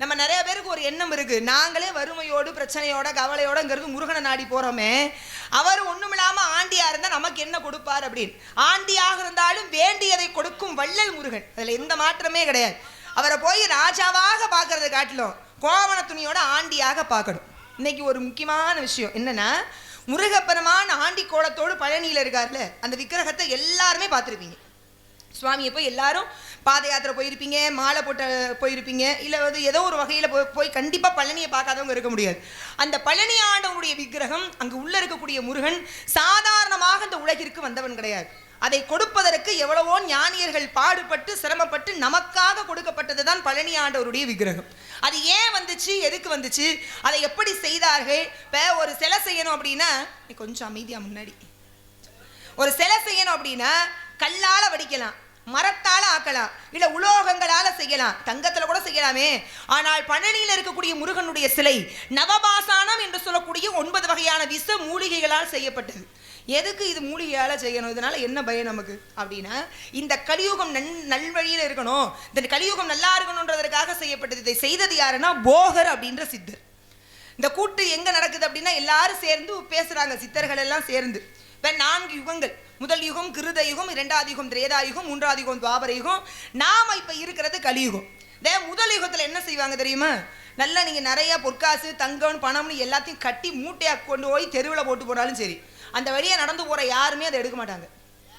நம்ம நிறைய பேருக்கு ஒரு எண்ணம் இருக்கு. நாங்களே வறுமையோடு பிரச்சனையோட கவலையோடங்கிறது முருகனை நாடி போறோமே. அவர் ஒண்ணுமில்லாம ஆண்டியா இருந்தா நமக்கு என்ன கொடுப்பார் அப்படின்னு. ஆண்டியாக இருந்தாலும் வேண்டியதை கொடுக்கும் வள்ளல் முருகன். அதுல எந்த மாற்றமே கிடையாது. அவரை போய் ராஜாவாக பார்க்கறத காட்டிலும் கோவண துணியோட ஆண்டியாக பார்க்கணும். இன்னைக்கு ஒரு முக்கியமான விஷயம். என்னன்னா முருகப்பெருமான் ஆண்டி கோலத்தோடு பழனியில் இருக்கார்ல அந்த விக்கிரகத்தை எல்லாருமே பார்த்துருப்பீங்க. சுவாமியை போய் எல்லாரும் பாத யாத்திரை போயிருப்பீங்க மாலை போட்ட போயிருப்பீங்க இல்லை வந்து ஏதோ ஒரு வகையில் போய் போய் கண்டிப்பாக பழனியை பார்க்காதவங்க இருக்க முடியாது. அந்த பழனி ஆண்டவனுடைய விக்கிரகம் அங்கே உள்ள இருக்கக்கூடிய முருகன் சாதாரணமாக இந்த உலகிற்கு வந்தவன் கிடையாது. அதை கொடுப்பதற்கு எவ்வளவோ ஞானியர்கள் பாடுபட்டு சிரமப்பட்டு நமக்காக கொடுக்கப்பட்டது தான் பழனி ஆண்டவருடைய விக்கிரகம். அது ஏன் வந்துச்சு எதுக்கு வந்துச்சு அதை எப்படி செய்தார்கள் இப்போ ஒரு சிலை செய்யணும் அப்படின்னா கொஞ்சம் அமைதியா முன்னாடி. ஒரு சிலை செய்யணும் அப்படின்னா கல்லால வடிக்கலாம். மரத்தால் ஆக்கலாம் இல்லை உலோகங்களால் செய்யலாம். தங்கத்தில் கூட செய்யலாமே. ஆனால் பழனியில் இருக்கக்கூடிய முருகனுடைய சிலை நவபாசானம் என்று சொல்லக்கூடிய ஒன்பது வகையான விஷ மூலிகைகளால் செய்யப்பட்டது. எதுக்கு இது மூலிகையால் செய்யணும்? இதனால் என்ன பயம் நமக்கு? அப்படின்னா இந்த கலியுகம் நன் நல்வழியில் இருக்கணும். இந்த கலியுகம் நல்லா இருக்கணுன்றதற்காக செய்யப்பட்டது. இதை செய்தது யாருன்னா போகர் அப்படின்ற சித்தர். இந்த கூட்டு எங்கே நடக்குது அப்படின்னா எல்லாரும் சேர்ந்து பேசுகிறாங்க சித்தர்கள் எல்லாம் சேர்ந்து. நான்கு யுகங்கள். முதல் யுகம் கிருத யுகம் இரண்டாவது யுகம் திரேதா யுகம் மூன்றாவது யுகம் துவாபர யுகம். நாம் இப்போ இருக்கிறது கலியுகம் இதே முதல் யுகத்தில் என்ன செய்வாங்க தெரியுமா? நல்லா நீங்கள் நிறைய பொற்காசு தங்கம் பணம்னு எல்லாத்தையும் கட்டி மூட்டையாக கொண்டு போய் தெருவில் போட்டு போனாலும் சரி அந்த வழியை நடந்து போகிற யாருமே அதை எடுக்க மாட்டாங்க.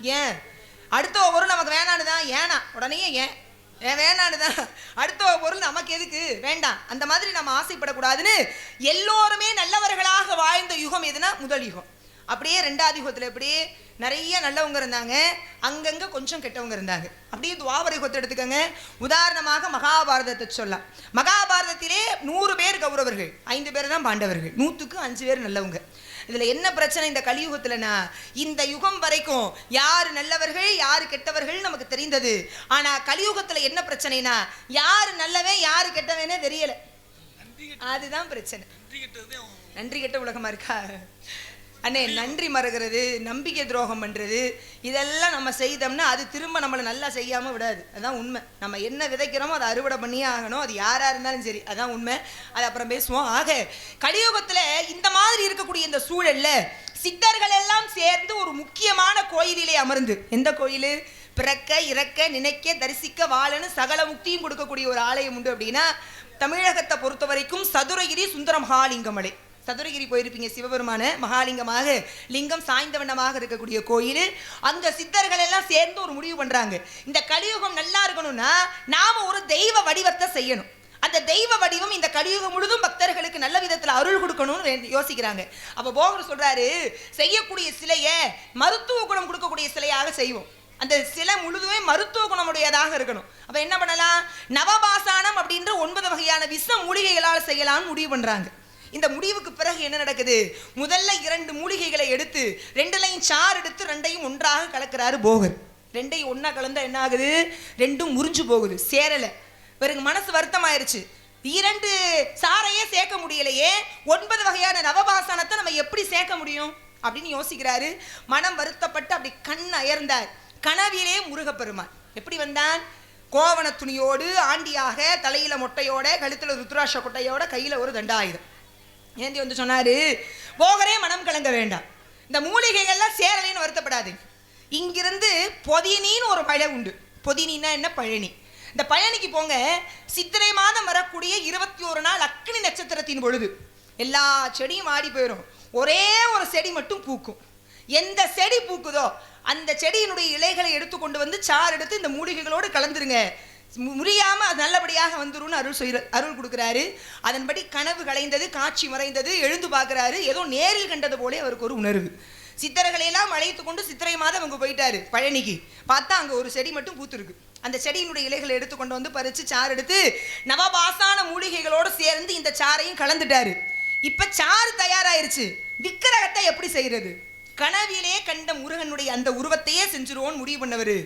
ஏன்? அடுத்த ஒவ்வொரு நமக்கு வேணான்னு தான் ஏனா உடனே ஏன்? ஏன் வேணான்னு தான்? அடுத்த பொருள் நமக்கு எதுக்கு? வேண்டாம். அந்த மாதிரி நம்ம ஆசைப்படக்கூடாதுன்னு எல்லோருமே நல்லவர்களாக வாழ்ந்த யுகம் எதுனா முதல் யுகம். அப்படியே ரெண்டாவது யுகத்தில் எப்படியே நிறைய நல்லவங்க இருந்தாங்க. அங்கங்க கொஞ்சம் கெட்டவங்க இருந்தாங்க. அப்படியே துவாபர யுகத்தை எடுத்துக்கோங்க. உதாரணமாக மகாபாரதத்தை சொல்லலாம். மகாபாரதத்திலே நூறு பேர் கௌரவர்கள். ஐந்து பேர் தான் பாண்டவர்கள். நூற்றுக்கு அஞ்சு பேர் நல்லவங்க. இதுல என்ன பிரச்சனை இந்த கலியுகத்துலனா இந்த யுகம் வரைக்கும் யாரு நல்லவர்கள் யாரு கெட்டவர்கள் நமக்கு தெரிந்தது. ஆனா கலியுகத்துல என்ன பிரச்சனைனா யாரு நல்லவன் யாரு கெட்டவனே தெரியல. அதுதான் பிரச்சனை. நன்றி கெட்ட உலகமா இருக்கா? அண்ணே நன்றி மறக்கிறது நம்பிக்கை துரோகம் பண்ணுறது இதெல்லாம் நம்ம செய்தோம்னா அது திரும்ப நம்மளை நல்லா செய்யாமல் விடாது. அதான் உண்மை. நம்ம என்ன விதைக்கிறோமோ அதை அறுவடை பண்ணியே ஆகணும். அது யாராக இருந்தாலும் சரி. அதான் உண்மை. அது அப்புறம் பேசுவோம். ஆக கலியுகத்தில் இந்த மாதிரி இருக்கக்கூடிய இந்த சூழலில் சித்தர்கள் எல்லாம் சேர்ந்து ஒரு முக்கியமான கோயிலிலே அமர்ந்து எந்த கோயில்? பிறக்க இறக்க நினைக்க தரிசிக்க வாழன்னு சகல முக்தியும் கொடுக்கக்கூடிய ஒரு ஆலயம் உண்டு அப்படின்னா தமிழகத்தை பொறுத்த வரைக்கும் சதுரகிரி சுந்தர மகாலிங்கமலை சதுரகிரி போயிருப்பீங்க சிவபெருமான மகாலிங்கமாக லிங்கம் சாய்ந்த வண்ணமாக இருக்கக்கூடிய கோயில். அந்த சித்தர்கள் எல்லாம் சேர்ந்து ஒரு முடிவு பண்ணுறாங்க இந்த கலியுகம் நல்லா இருக்கணும்னா நாம் ஒரு தெய்வ வடிவத்தை செய்யணும். அந்த தெய்வ வடிவம் இந்த கலியுகம் முழுதும் பக்தர்களுக்கு நல்ல விதத்தில் அருள் கொடுக்கணும்னு யோசிக்கிறாங்க. அப்போ போகர் சொல்கிறாரு செய்யக்கூடிய சிலையை மருத்துவ குணம் கொடுக்கக்கூடிய சிலையாக செய்வோம். அந்த சிலை முழுதுமே மருத்துவ குணமுடையதாக இருக்கணும். அப்போ என்ன பண்ணலாம்? நவபாசானம் அப்படின்ற ஒன்பது வகையான விஷ மூலிகைகளால் செய்யலாம்னு முடிவு பண்ணுறாங்க இந்த முடிவுக்கு பிறகு என்ன நடக்குது? முதல்ல இரண்டு மூலிகைகளை எடுத்து ரெண்டுலையும் சாறு எடுத்து ரெண்டையும் ஒன்றாக கலக்கிறாரு போகர். ரெண்டையும் ஒன்றா கலந்தா என்ன ஆகுது? ரெண்டும் முறிஞ்சு போகுது சேரலை. பிறகு மனசு வருத்தமாயிருச்சு. இரண்டு சாரையே சேர்க்க முடியலையே ஒன்பது வகையான நவபாசனத்தை நம்ம எப்படி சேர்க்க முடியும்? அப்படின்னு யோசிக்கிறாரு. மனம் வருத்தப்பட்டு அப்படி கண் அயர்ந்தார். கனவிலே முருகப்பெருமான். எப்படி வந்தான்? கோவண துணியோடு ஆண்டியாக தலையில மொட்டையோட கழுத்துல ருத்ராட்ச கொட்டையோட கையில ஒரு தண்டாயுதம். ஏந்தி வந்து சொன்னார் போகரே மனம் கலங்க வேண்டாம். இந்த மூலிகைகள்லாம் சேரலைன்னு வருத்தப்படாது இங்கிருந்து பொதினின்னு ஒரு மலை உண்டு. பொதினின்னா என்ன? பழனி. இந்த பழனிக்கு போங்க. சித்திரை மாதம் வரக்கூடிய இருபத்தி ஒரு நாள் அக்னி நட்சத்திரத்தின் பொழுது. எல்லா செடியும் ஆடி போயிடும் ஒரே ஒரு செடி மட்டும் பூக்கும். எந்த செடி பூக்குதோ அந்த செடியினுடைய இலைகளை எடுத்து கொண்டு வந்து சாறு எடுத்து இந்த மூலிகைகளோடு கலந்துருங்க. முடியாமல் அது நல்லபடியாக வந்துரும்னு அருள் செய்கிற அருள் கொடுக்குறாரு. அதன்படி கனவு கலைந்தது காட்சி மறைந்தது எழுந்து பார்க்குறாரு. ஏதோ நேரில் கண்டது போலே அவருக்கு ஒரு உணர்வு. சித்தர்களையெல்லாம் அழைத்து கொண்டு சித்திரை மாதம் அவங்க போயிட்டாரு பழனிக்கு. பார்த்தா அங்கே ஒரு செடி மட்டும் பூத்துருக்கு. அந்த செடியினுடைய இலைகளை எடுத்து கொண்டு வந்து பறித்து சாறு எடுத்து நவபாசான மூலிகைகளோடு சேர்ந்து இந்த சாறையும் கலந்துட்டாரு. இப்போ சாறு தயாராயிருச்சு. விக்கிரகத்தை எப்படி செய்கிறது கனவிலே கண்ட முருகனுடைய அந்த உருவத்தையே செஞ்சிருவோன்னு முடிவு பண்ணவர்.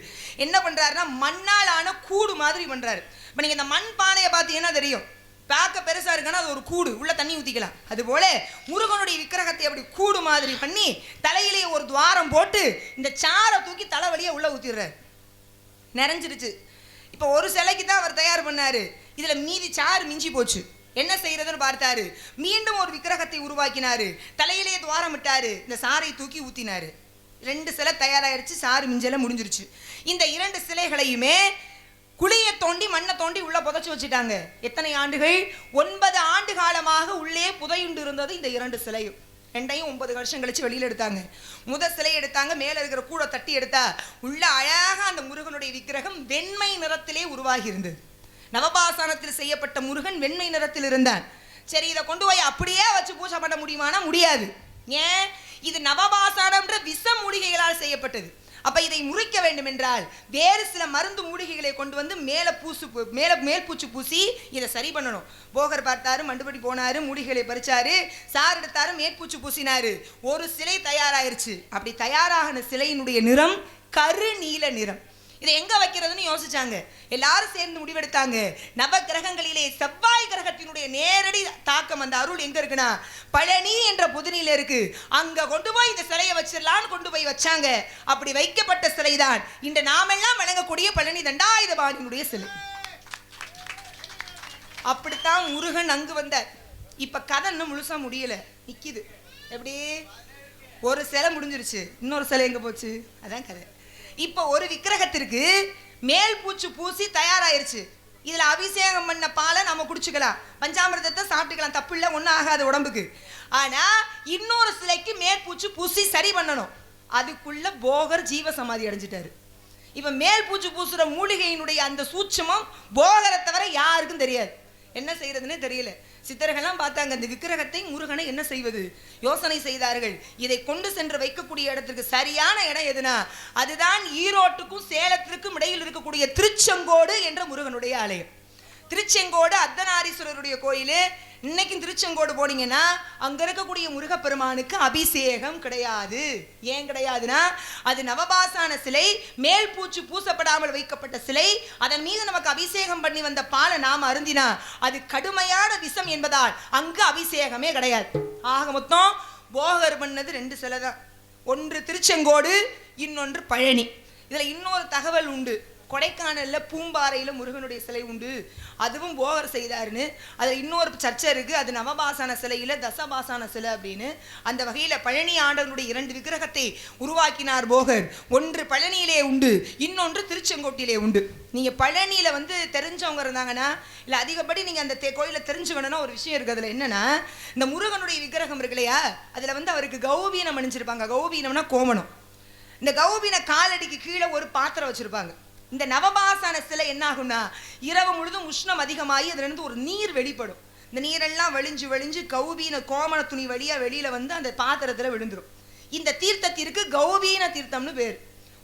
என்ன பண்ணுறாருன்னா மண்ணால் ஆன கூடு மாதிரி பண்ணுறாரு இப்போ நீங்கள் இந்த மண் பானையை பார்த்தீங்கன்னா தெரியும்? பார்க்க பெருசாக இருக்குன்னா அது ஒரு கூடு உள்ள தண்ணி ஊற்றிக்கலாம் அதுபோல முருகனுடைய விக்கிரகத்தை அப்படி கூடு மாதிரி பண்ணி தலையிலேயே ஒரு துவாரம் போட்டு இந்த சாரை தூக்கி தலை வழியை உள்ளே ஊற்றிடுறாரு நிறைஞ்சிருச்சு. இப்போ ஒரு சிலைக்கு தான் அவர் தயார் பண்ணார். இதில் மீதி சாறு மிஞ்சி போச்சு. என்ன செய்யறதுன்னு பார்த்தாரு. மீண்டும் ஒரு விக்கிரகத்தை உருவாக்கினாரு. தலையிலே துவாரம் விட்டாரு இந்த சாறை தூக்கி ஊத்தினாரு. ரெண்டு சிலை தயாராயிருச்சு. சாறு மிஞ்சல முடிஞ்சிருச்சு. இந்த இரண்டு சிலைகளையுமே குழியை தோண்டி மண்ணை தோண்டி உள்ள புதைச்சு வச்சுட்டாங்க. எத்தனை ஆண்டுகள்? ஒன்பது ஆண்டு காலமாக உள்ளே புதையுண்டு இருந்தது இந்த இரண்டு சிலையும். ரெண்டையும் ஒன்பது வருஷம் கழிச்சு வெளியில எடுத்தாங்க. முதல் சிலை எடுத்தாங்க. மேல இருக்கிற கூடை தட்டி எடுத்தா உள்ள அழகா அந்த முருகனுடைய விக்கிரகம் வெண்மை நிறத்திலே உருவாகி இருந்தது. நவபாசானத்தில் செய்யப்பட்ட முருகன் வெண்மை நிறத்தில் இருந்தான் சரி இதை கொண்டு போய் அப்படியே வச்சு பூஜை பண்ண முடியுமானா முடியாது. ஏன்? இது நவபாசானம்ன்ற விஷ மூலிகைகளால் செய்யப்பட்டது. அப்ப இதை முறிக்க வேண்டும் என்றால் வேறு சில மருந்து மூலிகைகளை கொண்டு வந்து மேலே பூசு பூ- மேல மேல் பூச்சு பூசி இதை சரி பண்ணணும். போகர் பார்த்தாரு மண்டுபடி போனாரு மூலிகைகளை பறிச்சாரு சார் எடுத்தாரு மேற்பூச்சு பூசினாரு. ஒரு சிலை தயாராயிருச்சு. அப்படி தயாராகின சிலையினுடைய நிறம் கருநீல நிறம். இதை எங்க வைக்கிறதுன்னு யோசிச்சாங்க. எல்லாரும் சேர்ந்து முடிவெடுத்தாங்க. நவ கிரகங்களிலே செவ்வாய் கிரகத்தினுடைய நேரடி தாக்கம் அந்த அருள் எங்க இருக்குன்னா பழனி என்ற புதுனில இருக்கு. அங்க கொண்டு போய் இந்த சிலையை வச்சிடலான்னு கொண்டு போய் வச்சாங்க. அப்படி வைக்கப்பட்ட சிலை தான் இந்த நாமெல்லாம் வழங்கக்கூடிய பழனி தண்டாயுதபாணியினுடைய சிலை. அப்படித்தான் முருகன் அங்கு வந்தார். இப்ப கதை இன்னும் முழுசா முடியல. நிக்குது. எப்படி ஒரு சிலை முடிஞ்சிருச்சு. இன்னொரு சிலை எங்க போச்சு? அதான் கதை. இப்போ ஒரு விக்கிரகத்திற்கு மேல் பூச்சு பூசி தயாராயிருச்சு. இதில் அபிஷேகம் பண்ண பாலை நம்ம குடிச்சுக்கலாம். பஞ்சாமிரதத்தை சாப்பிட்டுக்கலாம். தப்பு இல்லை ஒன்றும் ஆகாது உடம்புக்கு. ஆனால் இன்னொரு சிலைக்கு மேற்பூச்சு பூசி சரி பண்ணணும். அதுக்குள்ள போகர் ஜீவ சமாதி அடைஞ்சிட்டாரு. இப்போ மேல் பூச்சு பூசுகிற மூலிகையினுடைய அந்த சூட்சமம் போகரை தவிர யாருக்கும் தெரியாது. என்ன செய்யறதுன்னே தெரியல. சித்தர்கள்லாம் பார்த்தாங்க இந்த விக்கிரகத்தை முருகனை என்ன செய்வது? யோசனை செய்தார்கள். இதை கொண்டு சென்று வைக்கக்கூடிய இடத்திற்கு சரியான இடம் எதுனா? அதுதான் ஈரோட்டுக்கும் சேலத்திற்கும் இடையில் இருக்கக்கூடிய திருச்செங்கோடு என்ற முருகனுடைய ஆலயம். திருச்செங்கோடு அர்த்தநாரீஸ்வரருடைய கோயில் இன்னைக்கும் திருச்செங்கோடு போனீங்கன்னா அங்க இருக்கக்கூடிய முருகப்பெருமானுக்கு அபிஷேகம் கிடையாது. ஏன் கிடையாதுன்னா அது நவபாசான சிலை மேல் பூச்சு பூசப்படாமல் வைக்கப்பட்ட சிலை அதன் மீது நமக்கு அபிஷேகம் பண்ணி வந்த பாலை நாம் அருந்தினா அது கடுமையான விஷம் என்பதால் அங்கு அபிஷேகமே கிடையாது. ஆக மொத்தம் போகர் பண்ணது ரெண்டு சிலை தான். ஒன்று திருச்செங்கோடு இன்னொன்று பழனி. இதில் இன்னொரு தகவல் உண்டு. கொடைக்கானலில் பூம்பாறையில் முருகனுடைய சிலை உண்டு. அதுவும் போகர் செய்தாருன்னு. அதில் இன்னொரு சர்ச்சை இருக்குது அது நவபாசான சிலையில் தசபாசான சிலை அப்படின்னு. அந்த வகையில் பழனி ஆண்டவனுடைய இரண்டு விக்கிரகத்தை உருவாக்கினார் போகர். ஒன்று பழனியிலே உண்டு. இன்னொன்று திருச்செங்கோட்டிலே உண்டு. நீங்கள் பழனியில் வந்து தெரிஞ்சவங்க இருந்தாங்கன்னா இல்லை அதிகப்படி நீங்கள் அந்த தே- கோயிலை தெரிஞ்சுக்கணும்னா ஒரு விஷயம் இருக்குது அதில் என்னென்னா இந்த முருகனுடைய விக்கிரகம் இருக்கு இல்லையா? அதில் வந்து அவருக்கு கௌபீனம் அணிஞ்சிருப்பாங்க. கௌபீனம்னா கோமணம் இந்த கௌபின காலடிக்கு கீழே ஒரு பாத்திரம் வச்சுருப்பாங்க. இந்த நவபாசான சிலை என்ன ஆகும்னா இரவு முழுதும் உஷ்ணம் அதிகமாகி அதுலேருந்து ஒரு நீர் வெளிப்படும். இந்த நீரெல்லாம் வழிஞ்சு வழிஞ்சு கௌபீன கோமண துணி வழியாக வெளியில் வந்து அந்த பாத்திரத்தில் விழுந்துரும். இந்த தீர்த்தத்திற்கு கௌபீன தீர்த்தம்னு பேர்.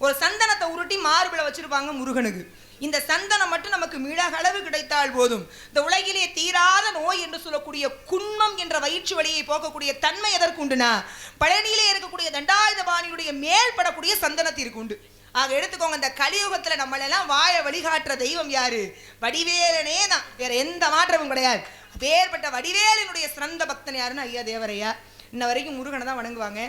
ஒரு சந்தனத்தை உருட்டி மார்பில் வச்சிருப்பாங்க முருகனுக்கு. இந்த சந்தனம் மட்டும் நமக்கு மிளகளவு கிடைத்தால் போதும். இந்த உலகிலே தீராத நோய் என்று சொல்லக்கூடிய குன்மம் என்ற வயிற்று வழியை போக்கக்கூடிய தன்மை எதற்கு உண்டுனா பழனியிலே இருக்கக்கூடிய தண்டாயுதபாணியுடைய மேல்படக்கூடிய சந்தனத்திற்கு உண்டு. ஆக எடுத்துக்கோங்க இந்த கலியுகத்தில் நம்மளெல்லாம் வாழ வழிகாட்டுற தெய்வம் யாரு? வடிவேலனே தான். வேற எந்த மாற்றமும் கிடையாது. அப்பேற்பட்ட வடிவேலனுடைய சிறந்த பக்தன் யாருன்னு ஐயா தேவரையா இன்ன வரைக்கும் முருகனை தான் வணங்குவாங்க.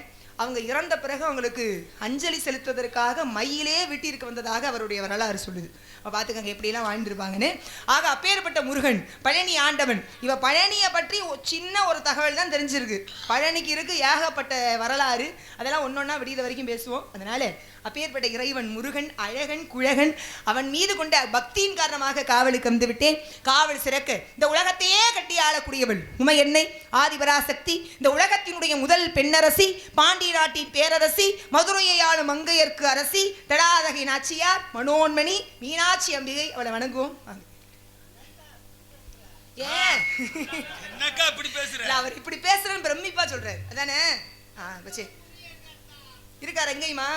அவங்க இறந்த பிறகு அவங்களுக்கு அஞ்சலி செலுத்துவதற்காக மயிலே விட்டிருக்கு வந்ததாக அவருடைய வரலாறு சொல்லுது. பார்த்துக்கங்க எப்படிலாம் வாழ்ந்துருப்பாங்கன்னு. ஆக அப்பேற்பட்ட முருகன் பழனி ஆண்டவன். இவ பழனியை பற்றி ஒரு சின்ன ஒரு தகவல் தான் தெரிஞ்சிருக்கு. பழனிக்கு இருக்கு ஏகப்பட்ட வரலாறு. அதெல்லாம் ஒன்றொன்னா விடியத வரைக்கும் பேசுவோம். அதனால அப்பேற்பட்ட இறைவன் முருகன் அழகன் குழகன் அவன் மீது கொண்ட பக்தியின் காரணமாக காவலுக்கு வந்து விட்டேன். காவல் சிறக்க இந்த உலகத்தையே கட்டி ஆளக்கூடியவள். உமை என்னை ஆதிபராசக்தி. இந்த உலகத்தினுடைய முதல் பெண்ணரசி பாண்டிய நாட்டின் பேரரசி மதுரையை ஆளும் மங்கையர்க்கு அரசி தடாதகை நாச்சியார் மனோன்மணி மீனாட்சி அம்பிகை அவளை வணங்குவோம். வாங்க. ஏன்? இப்படி பேசுற? அவர் இப்படி பேசுறேன்னு பிரமிப்பா சொல்றாரு. அதானே? ஆ வச்சு. இருக்காரு எங்கேயுமா?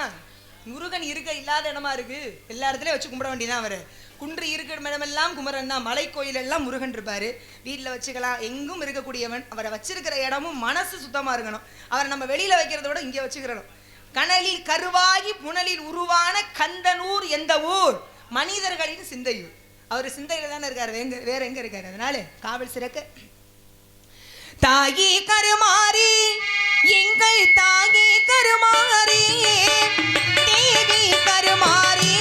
முருகன் இருக்க இல்லாத இடமா இருக்கு? எல்லா இடத்துலயும் வச்சு கும்பிட வேண்டியதான் அவரு. குன்று இருக்கிற இடமெல்லாம் குமரன் தான். மலை கோயில் எல்லாம் முருகன் இருப்பாரு. வீட்டில் வச்சுக்கலாம். எங்கும் இருக்கக்கூடியவன். அவரை வச்சிருக்கிற இடமும் மனசு சுத்தமா இருக்கணும். அவரை நம்ம வெளியில வைக்கிறத விட இங்கே வச்சுக்கிறணும். கனலில் கருவாகி புனலில் உருவான கந்தனூர் எந்த ஊர்? மனிதர்களின் சிந்தையூர். அவர் சிந்தையில தானே இருக்காரு. வேங்க வேற எங்க இருக்காரு? அதனால காவல் சிறக்க தாயே கருமாறி எங்கள் தாயே கருமாறி தேவி கருமாறி.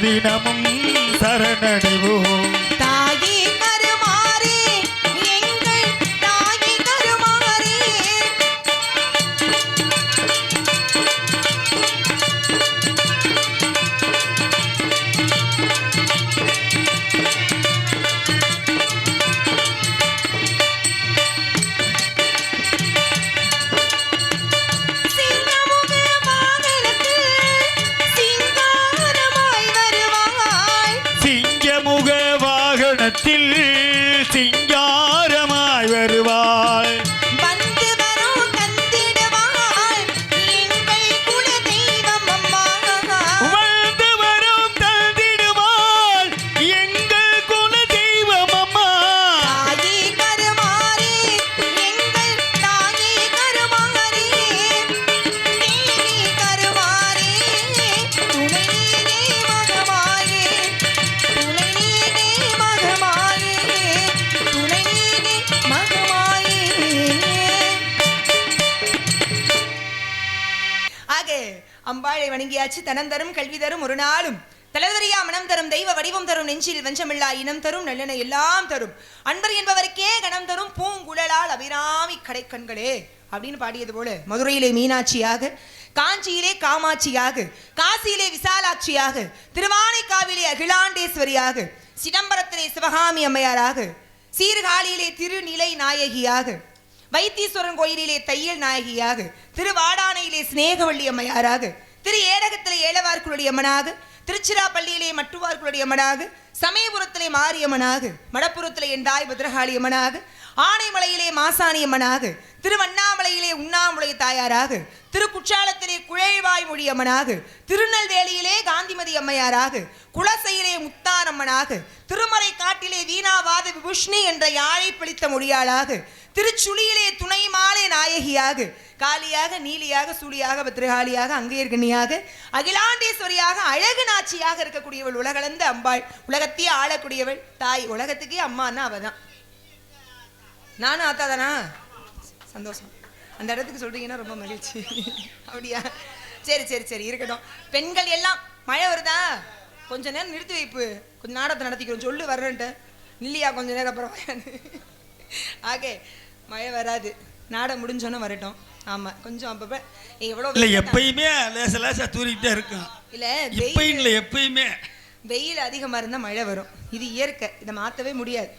தினமும் சரணடைவோம். அம்பாளை தனம் தரும் கல்வி தரும் ஒரு நாளும். தலைவரியா மனம் தரும் தெய்வ வடிவம் தரும் நெஞ்சில் வஞ்சமில்லா இனம் தரும் நல்லென எல்லாம் தரும். அன்பர் என்பவருக்கே கணம் தரும் பூங்குழலால் அபிராமி கடைக்கண்களே அப்படின்னு பாடியது போல. மதுரையிலே மீனாட்சியாக காஞ்சியிலே காமாட்சியாக காசியிலே விசாலாட்சியாக திருவானைக்காவிலே அகிலாண்டேஸ்வரியாக சிதம்பரத்திலே சிவகாமி அம்மையாராக சீர்காழியிலே திருநிலை நாயகியாக வைத்தீஸ்வரன் கோயிலிலே தையல் நாயகியாக திருவாடானையிலே சிநேகவள்ளி அம்மையாராக திரு ஏரகத்திலே ஏலவார்க்குடைய அம்மனாக திருச்சிராப்பள்ளியிலே மட்டுவார்களுடைய அம்மனாக சமயபுரத்திலே மாரியம்மனாக மடப்புறத்திலே எண்டாய் பத்ரகாளி அம்மனாக ஆனைமலையிலே மாசாணியம்மனாக திருவண்ணாமலையிலே உண்ணாமுலை தாயாராக திருக்குற்றாலத்திலே குழைவாய் மொழியம்மனாக திருநெல்வேலியிலே காந்திமதி அம்மையாராக குலசையிலே முத்தாரம்மனாக திருமறை காட்டிலே வீணாவாத விபுஷ்ணி என்ற யாழை பிடித்த மொழியாளாக திருச்சுழியிலே துணை மாலை நாயகியாக காளியாக நீலியாக சூழியாக பத்ரகாளியாக அங்கேயர்கண்ணியாக அகிலாண்டேஸ்வரியாக அழகு நாச்சியாக இருக்கக்கூடியவள் உலகளந்த அம்பாள் உலகத்தையே ஆளக்கூடியவள் தாய் உலகத்துக்கே அம்மான்னா அவள் தான் நானும் ஆத்தா தானா சந்தோஷம். அந்த இடத்துக்கு சொல்றீங்கன்னா ரொம்ப மகிழ்ச்சி. அப்படியா? சரி சரி சரி இருக்கட்டும். பெண்கள் எல்லாம் மழை வருதா? கொஞ்ச நேரம் நிறுத்தி வைப்பு. கொஞ்சம் நாடகத்தை நடத்திக்கிறோம். சொல்லு வர்றேன்ட்டு. இல்லையா கொஞ்ச நேரம் அப்புறம். ஆகே மழை வராது. நாடகம் முடிஞ்சோன்னே வரட்டும். ஆமா கொஞ்சம் அப்பப்ப எவ்வளோ இல்ல எப்பயுமே லேச லேசா தூரிக்கிட்டே இருக்கும். இல்ல வெயில் இல்ல எப்பயுமே. வெயில் அதிகமா இருந்தா மழை வரும். இது இயற்கை. இதை மாத்தவே முடியாது.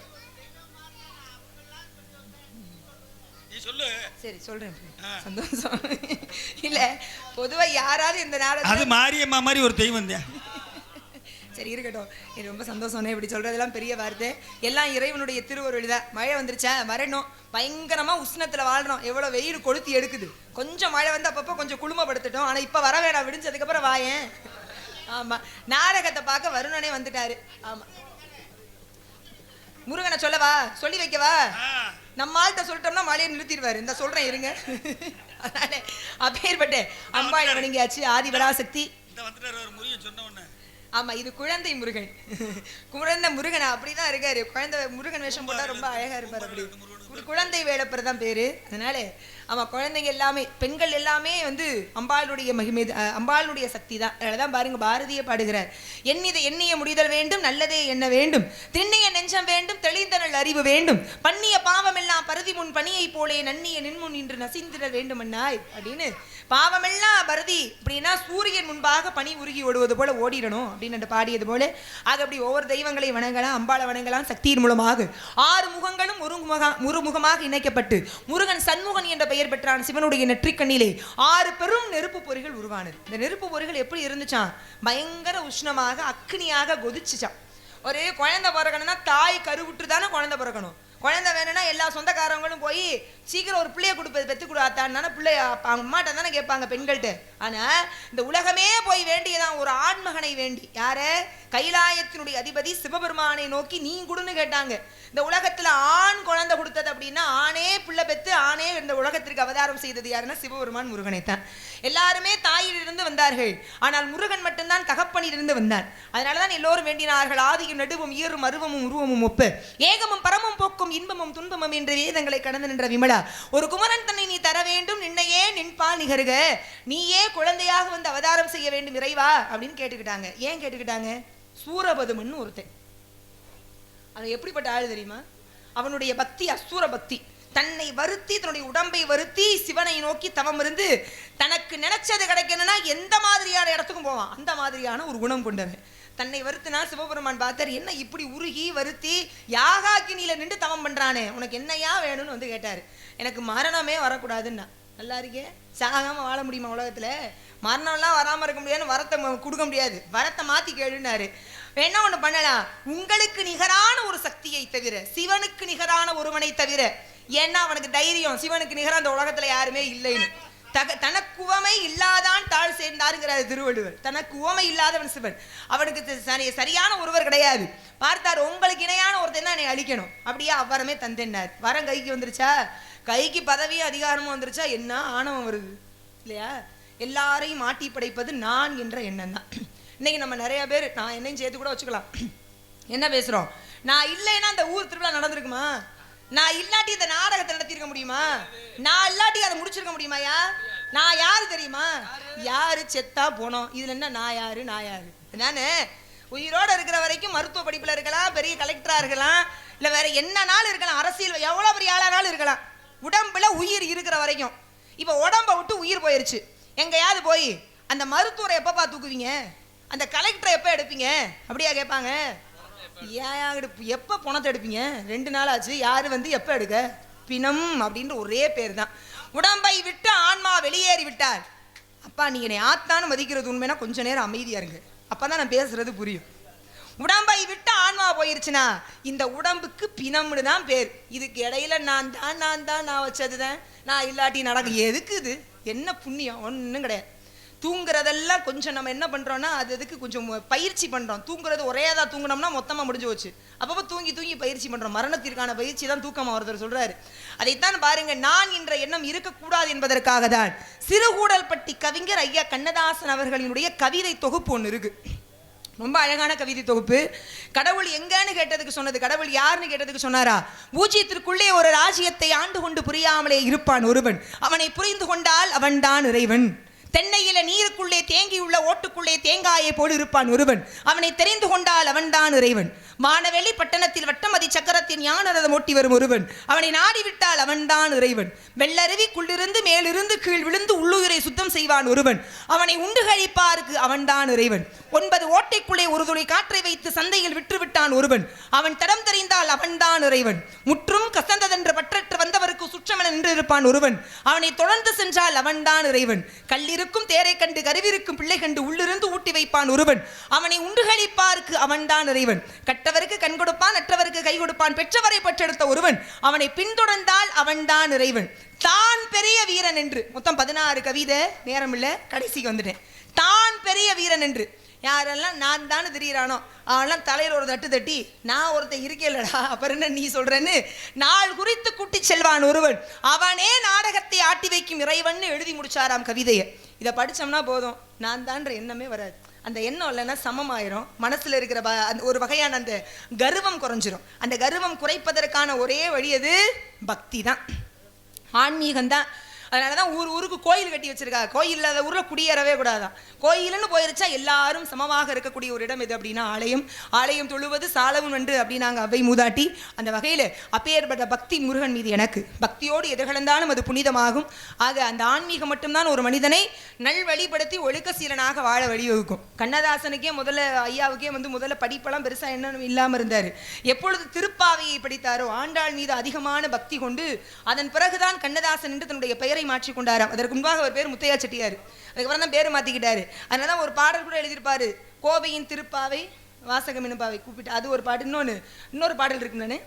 சொல்லு. சரி சொல்றேன் சந்தோஷம். இல்ல பொதுவா யாராவது இந்த நாடகம் அது மாரியம்மா மாதிரி ஒரு தெய்வம் தான் சரி இருக்கட்டும். இது ரொம்ப சந்தோஷம் இப்படி சொல்றதெல்லாம் பெரிய வார்த்தை. எல்லாம் இறைவனுடைய திருவருள் தான். மழை வந்துருச்சா? வரணும். பயங்கரமா உஷ்ணத்துல வாழ்றோம் எவ்வளவு வெயில் கொளுத்தி எடுக்குது. கொஞ்சம் மழை வந்து அப்பப்போ கொஞ்சம் குளுமப்படுத்திட்டோம். ஆனா இப்ப வர வேணாம். விடிஞ்சதுக்கு அப்புறம் வாயேன். ஆமா. நாடகத்தை பார்க்க வருணனே வந்துட்டாரு. ஆமா. முருகனை சொல்லவா? சொல்லி வைக்கவா? நம்ம ஆள்கிட்ட சொல்லிட்டோம்னா மழையை நிறுத்திடுவாரு. இந்த சொல்றேன் இருங்க. அதனால அப்பேற்பட்ட அம்பாள் வணங்கியாச்சு. சொன்ன உடனே. ஆமா இது குழந்தை முருகன். குழந்தை முருகன்? அப்படிதான் இருக்காரு. குழந்தை முருகன் வேஷம் போட்டா ரொம்ப அழகா இருப்பாரு அப்படி. குழந்தை வேடப்பர் தான் பேரு. அதனால ஆமாம் குழந்தைங்க எல்லாமே பெண்கள் எல்லாமே வந்து அம்பாளுடைய மகிமை அம்பாளுடைய சக்தி தான். அதனாலதான் பாருங்க பாரதிய பாடுகிறார். எண்ணித எண்ணிய முடிதல் வேண்டும் நல்லதே எண்ண வேண்டும். திண்ணிய நெஞ்சம் வேண்டும் தெளிந்தனல் அறிவு வேண்டும். பண்ணிய பாவமெல்லாம் பருதி முன் பணியை போலே நன்னிய நின்முன் இன்று நசிந்திட வேண்டுமன்னாய் அப்படின்னு பாவமெல்லாம் பரதி அப்படின்னா சூரியன் முன்பாக பனி உருகி ஓடுவது போல ஓடிடணும் அப்படின்னு பாடியது போல. ஆக அப்படி ஒவ்வொரு தெய்வங்களையும் வணங்கலாம் அம்பாளை வணங்கலாம் சக்தியின் மூலமாக. ஆறு முகங்களும் ஒரு முகம் ஒரு முகமாக இணைக்கப்பட்டு முருகன் சண்முகன் என்ற பெயர் பெற்றான் சிவனுடைய நெற்றிக்கண்ணிலே. ஆறு பெரும் நெருப்பு பொறிகள் உருவானது. இந்த நெருப்பு பொறிகள் எப்படி இருந்துச்சான் பயங்கர உஷ்ணமாக அக்னியாக கொதிச்சுச்சான் ஒரே குழந்தை பிறக்கணும்னா தாய் கருவுற்று தானே குழந்தை பிறக்கணும். குழந்தை வேணும்னா எல்லா சொந்தக்காரங்களும் போய் சீக்கிரம் ஒரு பிள்ளைய கொடுப்பது பெற்று கொடுத்தாத்தான்னு பிள்ளைய அவங்க அம்மாட்ட தானே கேட்பாங்க பெண்கள்கிட்ட. ஆனால் இந்த உலகமே போய் வேண்டியதான் ஒரு ஆண்மகனை வேண்டி. யாரு? கைலாயத்தினுடைய அதிபதி சிவபெருமானை நோக்கி நீ கொடுன்னு கேட்டாங்க. இந்த உலகத்துல ஆண் குழந்தை கொடுத்தது அப்படின்னா ஆணே பிள்ளை பெத்து ஆணே இந்த உலகத்திற்கு அவதாரம் செய்தது யாருன்னா சிவபெருமான் முருகனை தான். எல்லாருமே தாயிலிருந்து வந்தார்கள். ஆனால் முருகன் மட்டும்தான் தகப்பனிலிருந்து வந்தார். அதனாலதான் எல்லோரும் வேண்டினார்கள். ஆதியும் நடுவும் ஈரும் அருவமும் உருவமும் ஒப்பு. ஏகமும் பரமும் போக்கும் இன்பமும் துன்பமும் என்ற வேதங்களை கடந்து நின்ற விமலா ஒரு குமரன் தன்னை நீ தர வேண்டும். நின்னையே நின்பால் நிகருக. நீயே குழந்தையாக வந்து அவதாரம் செய்ய வேண்டும். இறைவா. அப்படின்னு கேட்டுக்கிட்டாங்க. ஏன் கேட்டுக்கிட்டாங்க? சூரபதுமன் ஒருத்தன். அவன் எப்படிப்பட்ட ஆள் தெரியுமா? அவனுடைய பக்தி அசூர பக்தி. தன்னை வருத்தி தன்னுடைய உடம்பை வருத்தி சிவனை நோக்கி தவம் இருந்து தனக்கு நினைச்சது கிடைக்கணும்னா எந்த மாதிரியான இடத்துக்கும் போவான். அந்த மாதிரியான ஒரு குணம் கொண்டவன். தன்னை வருத்தினா சிவபெருமான் பார்த்தார் என்ன இப்படி உருகி வருத்தி யாகாக்கினியில நின்று தவம் பண்றானே? உனக்கு என்னையா வேணும்னு வந்து கேட்டாரு. எனக்கு மரணமே வரக்கூடாதுன்னா. நல்லா இருக்கே. சாகாம வாழ முடியுமா உலகத்துல? மரணம்லாம் வராம இருக்க முடியாதுன்னு வரத்தை கொடுக்க முடியாது. வரத்தை மாத்தி கேளுனாரு வேணா ஒன்று பண்ணலாம். உங்களுக்கு நிகரான ஒரு சக்தியை தவிர சிவனுக்கு நிகரான ஒருவனை தவிர ஏன்னா அவனுக்கு தைரியம் சிவனுக்கு நிகரா அந்த உலகத்தில் யாருமே இல்லைன்னு. தக தனக்கு உவமை இல்லாதான் தாழ் சேர்ந்தாருங்கிறார் திருவள்ளுவர். தனக்கு உவமை இல்லாதவன் சிவன். அவனுக்கு தி- சரி- சரியான ஒருவர் கிடையாது. பார்த்தார் உங்களுக்கு இணையான ஒருத்தன் தான் என்னை அழிக்கணும். அப்படியே அவ்வரமே தந்தேன்னார். வரம் கைக்கு வந்துருச்சா? கைக்கு பதவியும் அதிகாரமும் வந்துருச்சா? என்ன ஆணவம் வருது? இல்லையா? எல்லாரையும் மாட்டி படைப்பது நான் என்ற எண்ணம் தான் இன்னைக்கு நம்ம நிறைய பேர் நான் என்னையும் சேர்த்து கூட வச்சுக்கலாம். என்ன பேசுறோம்? நான் இல்லைன்னா அந்த ஊர் திருவிழா நடந்திருக்குமா? நான் இல்லாட்டி இந்த நாடகத்தை நடத்தியிருக்க முடியுமா? நான் இல்லாட்டி அதை முடிச்சிருக்க முடியுமாயா நான் யாரு தெரியுமா? யாரு செத்தா போனோம். இதுல என்ன நான் யாரு நான் யாரு? நானு உயிரோட இருக்கிற வரைக்கும் மருத்துவ படிப்புல இருக்கலாம் பெரிய கலெக்டரா இருக்கலாம் இல்ல வேற என்ன நாள் இருக்கலாம் அரசியல் எவ்வளவு பெரிய ஆளானாலும் இருக்கலாம். உடம்புல உயிர் இருக்கிற வரைக்கும். இப்ப உடம்ப விட்டு உயிர் போயிருச்சு. எங்கேயாவது போய் அந்த மருத்துவரை எப்பப்பா தூக்குவீங்க? அந்த கலெக்டரை எப்போ எடுப்பீங்க? அப்படியா கேட்பாங்க. ஏன் எடுப்பு எப்போ பணத்தை எடுப்பீங்க? ரெண்டு நாள் ஆச்சு. யார் வந்து எப்போ எடுக்க? பிணம் அப்படின்ற ஒரே பேர் தான் உடம்பை விட்டு ஆன்மா வெளியேறி விட்டார். அப்பா நீங்கள் என்னை ஆத்தான்னு மதிக்கிறது உண்மைனா கொஞ்சம் நேரம் அமைதியாக இருங்க. அப்போ தான் நான் பேசுகிறது புரியும். உடம்பை விட்டு ஆன்மா போயிருச்சுன்னா இந்த உடம்புக்கு பிணம்னு தான் பேர். இதுக்கு இடையில நான் தான் நான் தான் நான் வச்சதுதான். நான் இல்லாட்டி நடக்க எதுக்கு இது? என்ன புண்ணியம்? ஒன்றும் கிடையாது. தூங்குறதெல்லாம் கொஞ்சம் நம்ம என்ன பண்ணுறோன்னா அது அதுக்கு கொஞ்சம் பயிற்சி பண்ணுறோம் தூங்குறது ஒரேதா தூங்குனோம்னா மொத்தமாக முடிஞ்சு போச்சு. அப்பப்போ தூங்கி தூங்கி பயிற்சி பண்ணுறோம் மரணத்திற்கான பயிற்சி தான் தூக்கமாக ஒருத்தர் சொல்கிறாரு அதைத்தான் பாருங்க நான் என்ற எண்ணம் இருக்கக்கூடாது என்பதற்காக தான். சிறுகூடல்பட்டி கவிஞர் ஐயா கண்ணதாசன் அவர்களினுடைய கவிதை தொகுப்பு ஒன்று இருக்குது ரொம்ப அழகான கவிதை தொகுப்பு. கடவுள் எங்கன்னு கேட்டதுக்கு சொன்னது கடவுள் யாருன்னு கேட்டதுக்கு சொன்னாரா? பூஜ்யத்திற்குள்ளே ஒரு ராஜ்யத்தை ஆண்டு கொண்டு புரியாமலே இருப்பான் ஒருவன். அவனை புரிந்து கொண்டால் அவன்தான் இறைவன். தென்னையில நீருக்குள்ளே தேங்கியுள்ள ஓட்டுக்குள்ளே தேங்காயை போல் இருப்பான் ஒருவன். அவனை தெரிந்து கொண்டால் அவன்தான் இறைவன். வானவெளி பட்டணத்தில் வட்டமதி சக்கரத்தின் ஞானரதம் ஓட்டி வரும் ஒருவன். அவனை நாடிவிட்டால் அவன்தான் இறைவன். வெள்ளருவிக்குள்ளிருந்து மேலிருந்து கீழ் விழுந்து உள்ளுயிரை சுத்தம் செய்வான் ஒருவன். அவனை உண்டு கழிப்பாருக்கு அவன்தான் இறைவன். ஒன்பது ஓட்டைக்குள்ளே ஒரு துளி காற்றை வைத்து சந்தையில் விற்றுவிட்டான் ஒருவன். அவன் தடம் தெரிந்தால் அவன்தான் இறைவன். முற்றும் கசந்ததென்று பற்றற்று வந்தவருக்கு சுற்றமென நின்று இருப்பான் ஒருவன். அவனை தொடர்ந்து சென்றால் அவன்தான் இறைவன். இருக்கும் தேரை கண்டு கருவிருக்கும் பிள்ளை கண்டு உள்ளிருந்து ஊட்டி வைப்பான் ஒருவன். அவனை உண்டுகளிப்பாருக்கு அவன்தான் இறைவன். கட்டவருக்கு கண் கொடுப்பான் அற்றவருக்கு கை கொடுப்பான் பெற்றவரை பெற்றெடுத்த ஒருவன். அவனை பின்தொடர்ந்தால் அவன்தான் இறைவன். தான் பெரிய வீரன் என்று. மொத்தம் பதினாறு கவிதை நேரம் இல்லை கடைசிக்கு வந்துட்டேன். தான் பெரிய வீரன் என்று. யாரெல்லாம் நான் தானே தெரியிறானோ அவெல்லாம் தலையில் ஒரு தட்டு தட்டி நான் ஒருத்தன் இருக்கலடா அப்புறம் என்ன நீ சொல்றேன்னு? நாள் குறித்து கூட்டி செல்வான் ஒருவன். அவனே நாடகத்தை ஆட்டி வைக்கும் இறைவன் எழுதி முடிச்சாராம் கவிதையை. இதை படிச்சோம்னா போதும். நான் தான்ற எண்ணமே வராது. அந்த எண்ணம் இல்லைன்னா சமமாயிரும். மனசுல இருக்கிற ப- அந்த ஒரு வகையான அந்த கர்வம் குறைஞ்சிரும். அந்த கர்வம் குறைப்பதற்கான ஒரே வழி அது பக்தி தான். ஆன்மீகம் தான் அதனால தான் ஊர் ஊருக்கு கோயில் கட்டி வச்சிருக்காங்க. கோயில் இல்லாத ஊரில் குடியேறவே கூடாதான். கோயில்னு போயிருச்சா எல்லாரும் சமமாக இருக்கக்கூடிய ஒரு இடம் எது அப்படின்னா ஆலயம். ஆலயம் தொழுவது சாலவும் என்று அப்படின்னாங்க அவை மூதாட்டி. அந்த வகையில் அப்பேற்பட்ட பக்தி முருகன் மீது எனக்கு. பக்தியோடு எதிர்கலந்தாலும் அது புனிதமாகும். ஆக அந்த ஆன்மீகம் மட்டும்தான் ஒரு மனிதனை நல்வழிப்படுத்தி ஒழுக்க சீரனாக வாழ வழிவகுக்கும். கண்ணதாசனுக்கே முதல்ல ஐயாவுக்கே வந்து முதல்ல படிப்பெல்லாம் பெருசாக என்ன இல்லாமல் இருந்தார். எப்பொழுது திருப்பாவையை படித்தாரோ ஆண்டாள் மீது அதிகமான பக்தி கொண்டு அதன் பிறகுதான் கண்ணதாசன் என்று தன்னுடைய பெயர் மாற்றி கொண்டாராம் அதற்கு முன்பாக அவர் பேர் முத்தையா செட்டியார். அதுக்கப்புறம் தான் பேர் மாற்றிக்கிட்டாரு அதனால தான் ஒரு பாடல் கூட எழுதியிருப்பார். கோவையின் திருப்பாவை வாசகம் பாவை கூப்பிட்டு. அது ஒரு பாட்டு. இன்னொன்று இன்னொரு பாடல் இருக்கு நான்.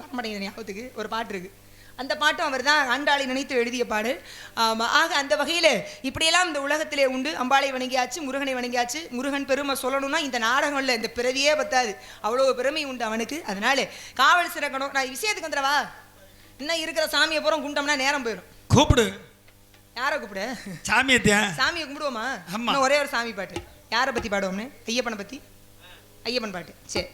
வரமாட்டேங்குது ஞாபகத்துக்கு. ஒரு பாட்டு இருக்குது அந்த பாட்டும் அவர் தான் ஆண்டாளை நினைத்து எழுதிய பாடல். ஆமா, ஆக அந்த வகையில் இப்படியெல்லாம் இந்த உலகத்திலே உண்டு. அம்பாளை வணங்கியாச்சு முருகனை வணங்கியாச்சு. முருகன் பெருமை சொல்லணும்னா இந்த நாடகம்ல இந்த பிறவியே பத்தாது. அவ்வளோ பெருமை உண்டு அவனுக்கு. அதனால காவல் சிறக்கணும். நான் விஷயத்துக்கு வந்துடவா? இன்னும் இருக்கிற சாமியை பூரம் கும்பிட்டோம்னா நேரம் போயிடும். கூப்பிடு. யாரை கூப்பிடு? சாமியை சாமியை கும்பிடுவோமா? இன்னும் ஒரே ஒரு சாமி பாட்டு. யாரை பற்றி பாடுவோம்னு? ஐயப்பனை பற்றி ஐயப்பன் பாட்டு. சரி.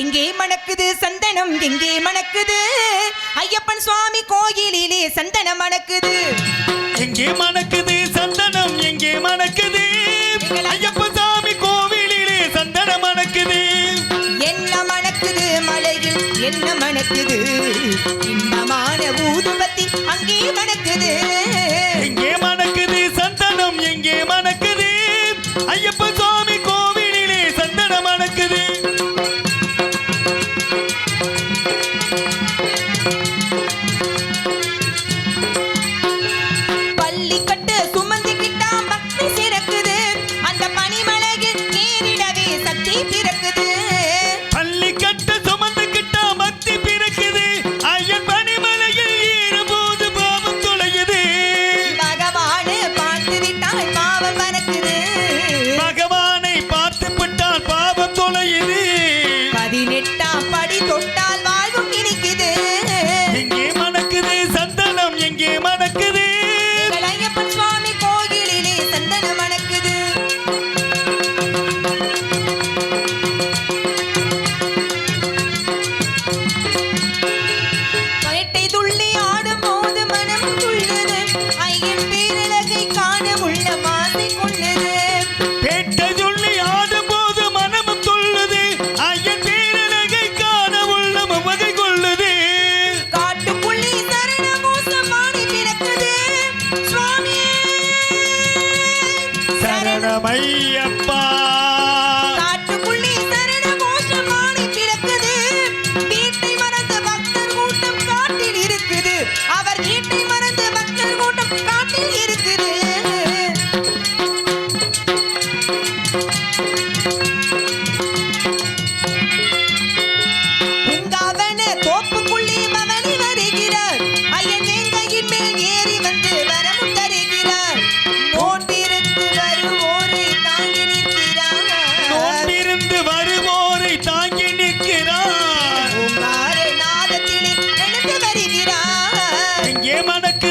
எங்கே மணக்குது சந்தனம்? எங்கே மணக்குது? ஐயப்பன் சுவாமி கோயிலிலே சந்தனம் மணக்குது. எங்கே மணக்குது சந்தனம்? எங்கே மணக்குது? ஐயா மணக்குது இன்பமான ஊதுபத்தி அங்கே மணக்குது இங்கே மடக்கு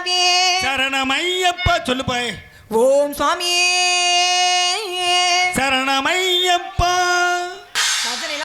சுவாமியே சரணமையப்பா சொல்லு பாய் ஓம் சுவாமியே சரணமையப்பா.